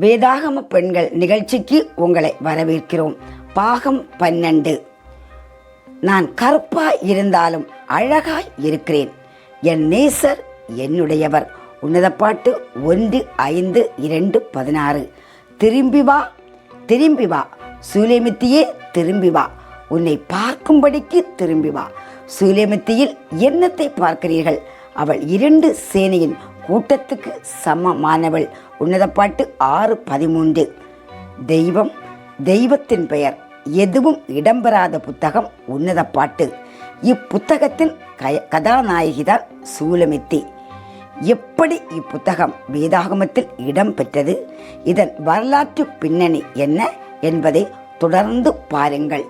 வேதாகம பெண்கள் நிகழ்ச்சிக்கு உங்களை வரவேற்கிறோம். பாகம் பன்னெண்டு. நான் கருப்பாய் இருந்தாலும் அழகாய் இருக்கிறேன். என் நேசர் என்னுடையவர். உன்னத பாட்டு ஒன்று ஐந்து இரண்டு பதினாறு. திரும்பி வா திரும்பி வா. சூலேமித்தியே திரும்பி வா. உன்னை பார்க்கும்படிக்கு திரும்பி வா. சூலேமித்தியில் என்னத்தை பார்க்கிறீர்கள்? அவள் இரண்டு சேனையின் கூட்டத்துக்கு சமமானவள். உன்னதப்பாட்டு ஆறு பதிமூன்று. தெய்வம் தெய்வத்தின் பெயர். எதுவும் இடம்பெறாத புத்தகம் உன்னதப்பாட்டு இப்புத்தகத்தின் கய கதாநாயகிதான் சூலமித்தி எப்படி இப்புத்தகம் வேதாகமத்தில் இடம்பெற்றது இதன் வரலாற்று பின்னணி என்ன என்பதை தொடர்ந்து பாருங்கள்.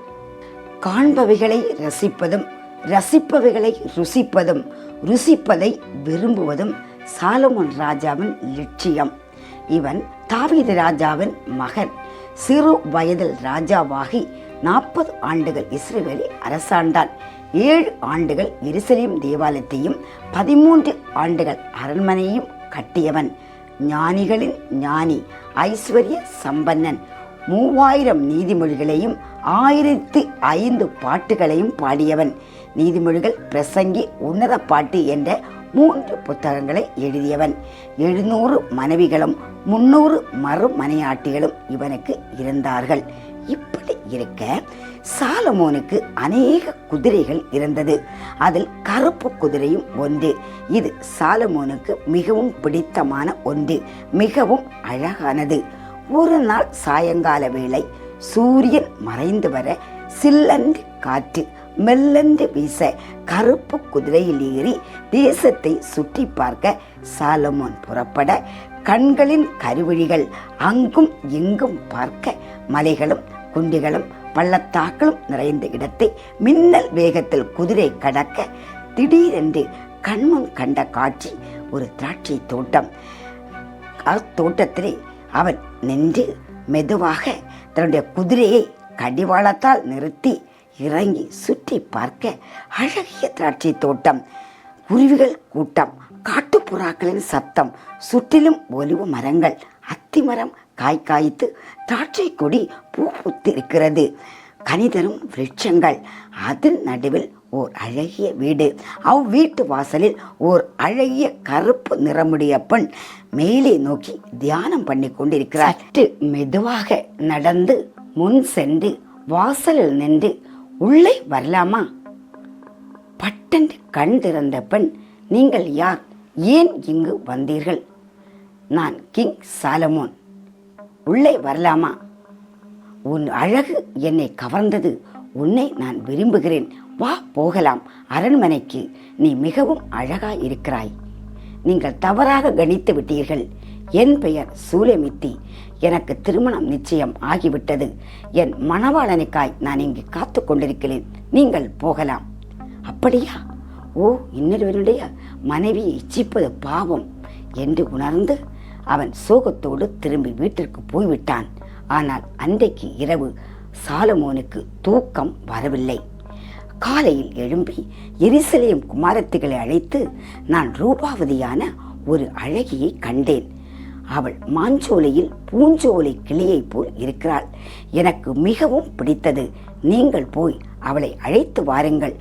காண்பவைகளை ரசிப்பதும் ரசிப்பவைகளை ருசிப்பதும் ருசிப்பதை விரும்புவதும் சாலமோன் ராஜாவின் லட்சியம். இவன் தாவீது ராஜாவின் மகன். சிறு வயதில் ராஜாவாகி நாற்பது ஆண்டுகள் இஸ்ரேலில் அரசாண்டான். ஏழு ஆண்டுகள் எருசலேம் தேவாலயத்தையும் பதிமூன்று ஆண்டுகள் அரண்மனையும் கட்டியவன். ஞானிகளின் ஞானி ஐஸ்வர்ய சம்பன்னன். மூவாயிரம் நீதிமொழிகளையும் ஆயிரத்தி ஐந்து பாட்டுகளையும் பாடியவன். நீதிமொழிகள் பிரசங்கி உன்னத பாட்டு என்ற மூன்று புத்தகங்களை எழுதியவன். எழுநூறு மனைவிகளும் முன்னூறு மறுமனையாட்டிகளும் இவனுக்கு இருந்தார்கள். இப்படி இருக்க சாலமோனுக்கு அநேக குதிரைகள் இருந்தது. அதில் கருப்பு குதிரையும் ஒன்று. இது சாலமோனுக்கு மிகவும் பிடித்தமான ஒன்று. மிகவும் அழகானது. ஒரு நாள் சாயங்கால வேளை சூரியன் மறைந்து வர சில்லன்று காற்று மெல்லந்து வீச கருப்பு குதிரையில் ஏறி தேசத்தை சுற்றி பார்க்க சாலமோன் புறப்பட கண்களின் கருவழிகள் அங்கும் இங்கும் பார்க்க மலைகளும் குண்டிகளும் பள்ளத்தாக்களும் நிறைந்த இடத்தை மின்னல் வேகத்தில் குதிரை கடக்க திடீரென்று கண்முன் கண்ட காட்சி ஒரு திராட்சை தோட்டம். அத்தோட்டத்திலே அவன் நின்று மெதுவாக தன்னுடைய குதிரையை கடிவாளத்தால் நிறுத்தி இறங்கி சுற்றி பார்க்க அழகிய திராட்சை தோட்டம் குருவிகள் கூட்டம் காட்டுப்புறாக்களின் சத்தம் சுற்றிலும் ஒலிவு மரங்கள் அத்திமரம் காய் காய்த்து திராட்சை கொடி பூ பூத்திருக்கிறது. கனிதரும் விருட்சங்கள் அதன் நடுவில் ஓர் அழகிய வீடு. அவ் வீட்டு வாசலில் ஓர் அழகிய கருப்பு நிறமுடைய பெண் மேலே நோக்கி தியானம் பண்ணி கொண்டிருக்கிறார். மெதுவாக நடந்து முன் சென்று வாசலில் நின்று உள்ளே வரலாமா? பட்டன் கண் திறந்த பெண் நீங்கள் யார்? ஏன் இங்கு வந்தீர்கள்? நான் கிங் சாலமோன். உள்ளே வரலாமா? உன் அழகு என்னை கவர்ந்தது. உன்னை நான் விரும்புகிறேன். வா போகலாம். அரண்மனைக்கு நீ மிகவும் அழகாய் இருக்கிறாய் நீங்கள் தவறாக கணித்து விட்டீர்கள். என் பெயர் சூலமித்தி எனக்கு திருமணம் நிச்சயம் ஆகிவிட்டது. என் மணவாளனுக்காய் நான் இங்கு காத்து கொண்டிருக்கிறேன். நீங்கள் போகலாம். அப்படியா? ஓ இன்னொருவனுடைய மனைவியை இச்சிப்பது பாவம் என்று உணர்ந்து அவன் சோகத்தோடு திரும்பி வீட்டிற்கு போய்விட்டான். ஆனால் அன்றைக்கு இரவு சாலமோனுக்கு தூக்கம் வரவில்லை. காலையில் எழும்பி எரிசலேம் குமாரத்துகளை அழைத்து நான் ரூபாவதியான ஒரு அழகியை கண்டேன். அவள் மாஞ்சோலையில் பூஞ்சோலை கிளியைப் போல் இருக்கிறாள். எனக்கு மிகவும் பிடித்தது. நீங்கள் போய் அவளை அழைத்து வாருங்கள்.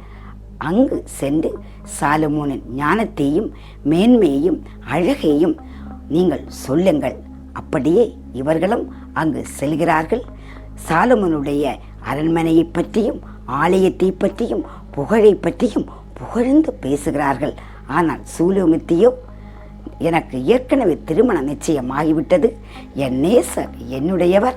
அங்கு சென்று சாலமோனின் ஞானத்தையும் மேன்மையையும் அழகையும் நீங்கள் சொல்லுங்கள். அப்படியே இவர்களும் அங்கு செல்கிறார்கள். சாலமோனுடைய அரண்மனையை பற்றியும் ஆலயத்தை பற்றியும் புகழை பற்றியும் புகழ்ந்து பேசுகிறார்கள். ஆனால் சூலோமித்தியோ எனக்கு ஏற்கனவே திருமணம் நிச்சயமாகிவிட்டது. என் நேசர் என்னுடையவர்.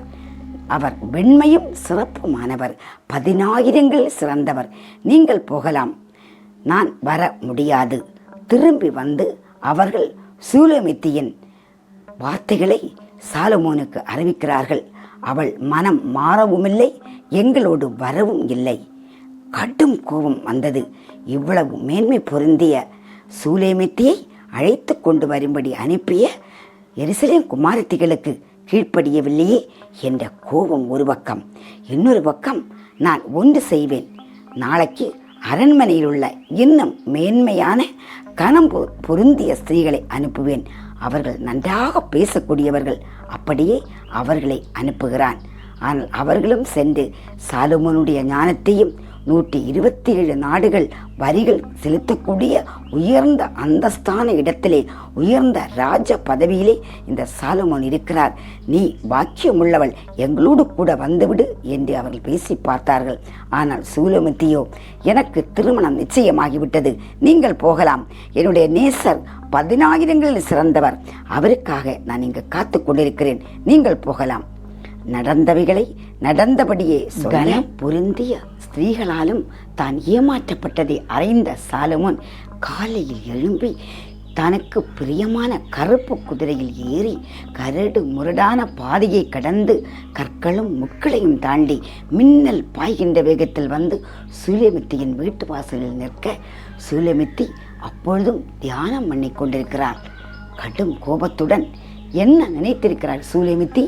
அவர் வெண்மையும் சிறப்புமானவர். பதினாயிரங்களில் சிறந்தவர். நீங்கள் போகலாம். நான் வர முடியாது. திரும்பி வந்து அவர்கள் சூலமித்தியின் வார்த்தைகளை சாலமோனுக்கு அறிவிக்கிறார்கள். அவள் மனம் மாறவுமில்லை எங்களோடு வரவும் இல்லை. கடும் கோபம் வந்தது. இவ்வளவு மேன்மை பொருந்திய சூலேமித்தியை அழைத்து கொண்டு வரும்படி அனுப்பிய எருசலேம் குமாரத்திகளுக்கு கீழ்ப்படியவில்லையே என்ற கோபம் ஒரு பக்கம். இன்னொரு பக்கம் நான் ஒன்று செய்வேன். நாளைக்கு அரண்மனையில் உள்ள இன்னும் மேன்மையான கணம் பொ- பொருந்திய ஸ்திரீகளை அனுப்புவேன். அவர்கள் நன்றாக பேசக்கூடியவர்கள். அப்படியே அவர்களை அனுப்புகிறான். ஆனால் அவர்களும் சென்று சாலுமனுடைய ஞானத்தையும் நூற்றி இருபத்தி ஏழு நாடுகள் வரிகள் செலுத்தக்கூடிய உயர்ந்த அந்தஸ்தான இடத்திலே உயர்ந்த ராஜ பதவியிலே இந்த சாலுமோன் இருக்கிறார். நீ பாக்கியமுள்ளவள் எங்களோடு கூட வந்துவிடு என்று அவர்கள் பேசி பார்த்தார்கள். ஆனால் சூலமத்தியோ எனக்கு திருமணம் நிச்சயமாகிவிட்டது. நீங்கள் போகலாம். என்னுடைய நேசர் பதினாயிரங்களில் சிறந்தவர். அவருக்காக நான் இங்கு காத்து கொண்டிருக்கிறேன். நீங்கள் போகலாம். நடந்தவைகளை நடந்தபடியே கனம் பொருந்திய ஸ்திரீகளாலும் தான் ஏமாற்றப்பட்டதை அறிந்த சாலமோன் காலையில் எழும்பி தனக்கு பிரியமான கருப்பு குதிரையில் ஏறி கரடு முரடான பாதையை கடந்து கற்களும் முட்களையும் தாண்டி மின்னல் பாய்கின்ற வேகத்தில் வந்து சூரியமித்தியின் வீட்டு வாசலில் நிற்க சூரியமித்தி அப்பொழுதும் தியானம் பண்ணி கொண்டிருக்கிறார் கடும் கோபத்துடன் என்ன நினைத்திருக்கிறார் சூரியமித்தி?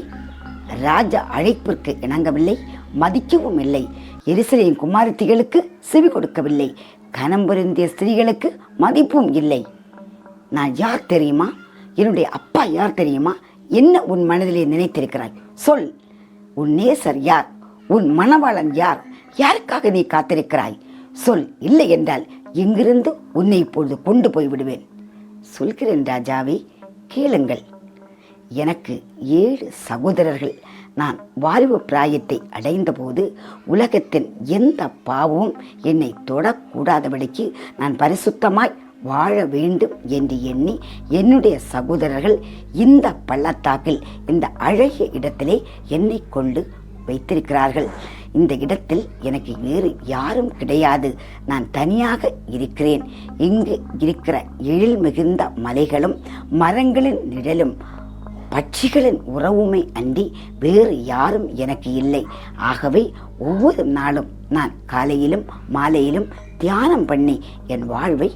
ராஜ அழைப்பிற்கு இணங்கவில்லை மதிக்கவும் இல்லை. எரிசலேம் குமாரத்திகளுக்கு செவி கொடுக்கவில்லை. கனம் பொருந்திய ஸ்திரீகளுக்கு மதிப்பும் இல்லை. நான் யார் தெரியுமா? என்னுடைய அப்பா யார் தெரியுமா? என்ன உன் மனதிலே நினைத்திருக்கிறாய்? சொல். உன் நேசர் யார்? உன் மணவாளன் யார்? யாருக்காக நீ காத்திருக்கிறாய்? சொல். இல்லை என்றால் எங்கிருந்து உன்னை இப்பொழுது கொண்டு போய் விடுவேன் சொல்கிறேன் ராஜாவே கேளுங்கள். எனக்கு ஏழு சகோதரர்கள். நான் வாலிப பிராயத்தை அடைந்தபோது உலகத்தின் எந்த பாவமும் என்னை தொடக்கூடாதபடிக்கு நான் பரிசுத்தமாய் வாழ வேண்டும் என்று எண்ணி என்னுடைய சகோதரர்கள் இந்த பள்ளத்தாக்கில் இந்த அழகிய இடத்திலே என்னை கொண்டு வைத்திருக்கிறார்கள். இந்த இடத்தில் எனக்கு வேறு யாரும் கிடையாது. நான் தனியாக இருக்கிறேன். இங்கு இருக்கிற எழில் மிகுந்த மலைகளும் மரங்களின் நிழலும் பட்சிகளின் உறவுமை அன்றி வேறு யாரும் எனக்கு இல்லை. ஆகவே ஒவ்வொரு நாளும் நான் காலையிலும் மாலையிலும் தியானம் பண்ணி என் வாழ்வை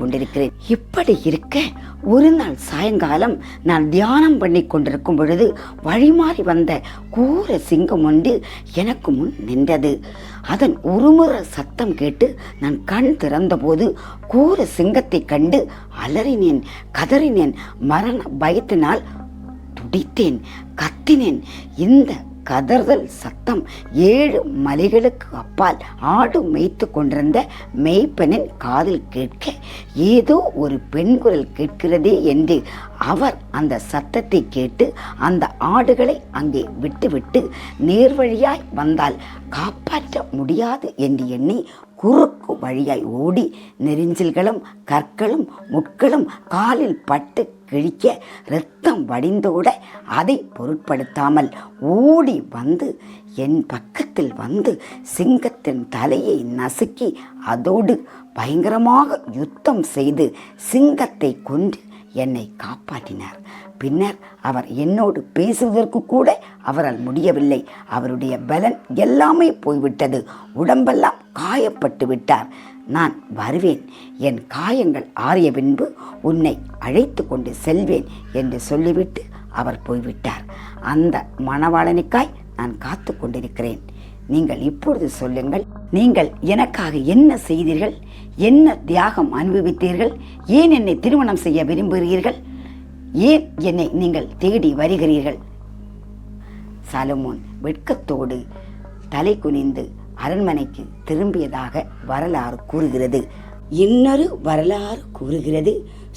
கொண்டிருக்கிறேன். இப்படி இருக்க ஒரு நாள் சாயங்காலம் நான் தியானம் பண்ணி கொண்டிருக்கும் பொழுது வழிமாறி வந்த கூர சிங்கம் ஒன்று எனக்கு முன் நின்றது. அதன் உருமுற சத்தம் கேட்டு நான் கண் திறந்தபோது கூர சிங்கத்தை கண்டு அலறினேன் கதறினேன் மரண பயத்தினால் துடித்தேன் கத்தினேன். இந்த கதறுதல் சத்தம் ஏழு மலைகளுக்கு அப்பால் ஆடு மேய்த்து கொண்டிருந்த மெய்ப்பெண்ணின் காதில் கேட்க ஏதோ ஒரு பெண் குரல் கேட்கிறதே என்று அவர் அந்த சத்தத்தை கேட்டு அந்த ஆடுகளை அங்கே விட்டுவிட்டு நேர்வழியாய் வந்தால் காப்பாற்ற முடியாது என்று எண்ணி குறுக்கு வழியாய் ஓடி நெரிஞ்சில்களும் கற்களும் முட்களும் காலில் பட்டு கிழிக்க இரத்தம் வடிந்தோட அதை பொருட்படுத்தாமல் ஓடி வந்து என் பக்கத்தில் வந்து சிங்கத்தின் தலையை நசுக்கி அதோடு பயங்கரமாக யுத்தம் செய்து சிங்கத்தை கொன்று என்னை காப்பாற்றினார். பின்னர் அவர் என்னோடு பேசுவதற்கு கூட அவரால் முடியவில்லை. அவருடைய பலன் எல்லாமே போய்விட்டது. உடம்பெல்லாம் காயப்பட்டு விட்டார். நான் வருவேன். என் காயங்கள் ஆறிய பின்பு உன்னை அழைத்து கொண்டு செல்வேன் என்று சொல்லிவிட்டு அவர் போய்விட்டார். அந்த மணவாளனுக்காய் நான் காத்து கொண்டிருக்கிறேன். நீங்கள் இப்பொழுது சொல்லுங்கள் நீங்கள் எனக்காக என்ன செய்தீர்கள்? என்ன தியாகம் அனுபவித்தீர்கள்? ஏன் என்னை திருமணம் செய்ய விரும்புகிறீர்கள்? ஏன் என்னை நீங்கள் தேடி வருகிறீர்கள்? சலமோன் வெட்கத்தோடு தலை குனிந்து அரண்மனைக்கு திரும்பியதாக வரலாறு கூறுகிறது. இன்னொரு வரலாறு கூறுகிறது.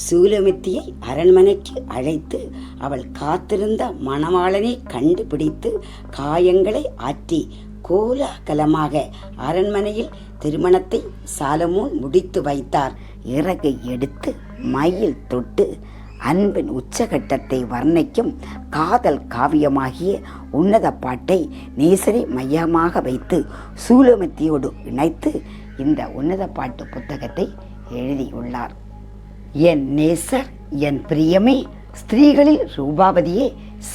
சூலமித்தியை அரண்மனைக்கு அழைத்து அவள் காத்திருந்த மணவாளனை கண்டுபிடித்து காயங்களை ஆற்றி கோலாகலமாக அரண்மனையில் திருமணத்தை சாலமோன் முடித்து வைத்தார். இறகை எடுத்து மயில் தொட்டு அன்பின் உச்சகட்டத்தை வர்ணிக்கும் காதல் காவியமாகிய உன்னத பாட்டை நேசரை மையமாக வைத்து சூலமத்தியோடு இணைத்து இந்த உன்னத பாட்டு புத்தகத்தை எழுதியுள்ளார். என் நேசர் என் பிரியமே ஸ்திரீகளில் ரூபாவதியே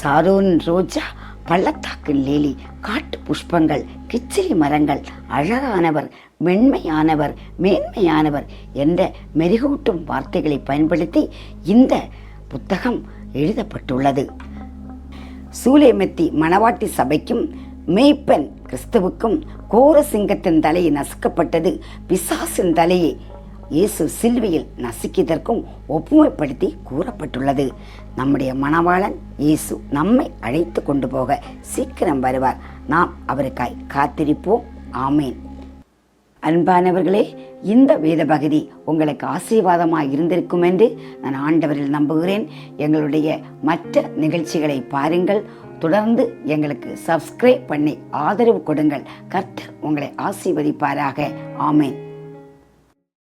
சாரோன் ரோஜா பள்ளத்தாக்கு லேலி காட்டு புஷ்பங்கள் கிச்சிலி மரங்கள் அழகானவர் மென்மையானவர் மேன்மையானவர் என்ற மெருகூட்டும் வார்த்தைகளை பயன்படுத்தி இந்த புத்தகம் எழுதப்பட்டுள்ளது. சூலேமெத்தி மணவாட்டி சபைக்கும் மேய்ப்பன் கிறிஸ்துவுக்கும் கோரசிங்கத்தின் தலையை நசுக்கப்பட்டது பிசாசின் தலையை இயேசு சில்வையில் நசுக்கியதற்கும் ஒப்புமைப்படுத்தி கூறப்பட்டுள்ளது. நம்முடைய மணவாளன் இயேசு நம்மை அழைத்து கொண்டு போக சீக்கிரம் வருவார். நாம் அவருக்காய் காத்திருப்போம். ஆமேன். அன்பானவர்களே இந்த வேத பகுதி உங்களுக்கு ஆசீர்வாதமாக இருந்திருக்கும் என்று நான் ஆண்டவரில் நம்புகிறேன். எங்களுடைய மற்ற நிகழ்ச்சிகளை பாருங்கள். தொடர்ந்து எங்களுக்கு சப்ஸ்கிரைப் பண்ணி ஆதரவு கொடுங்கள். கர்த்தர் உங்களை ஆசீர்வதிப்பாராக. ஆமேன்.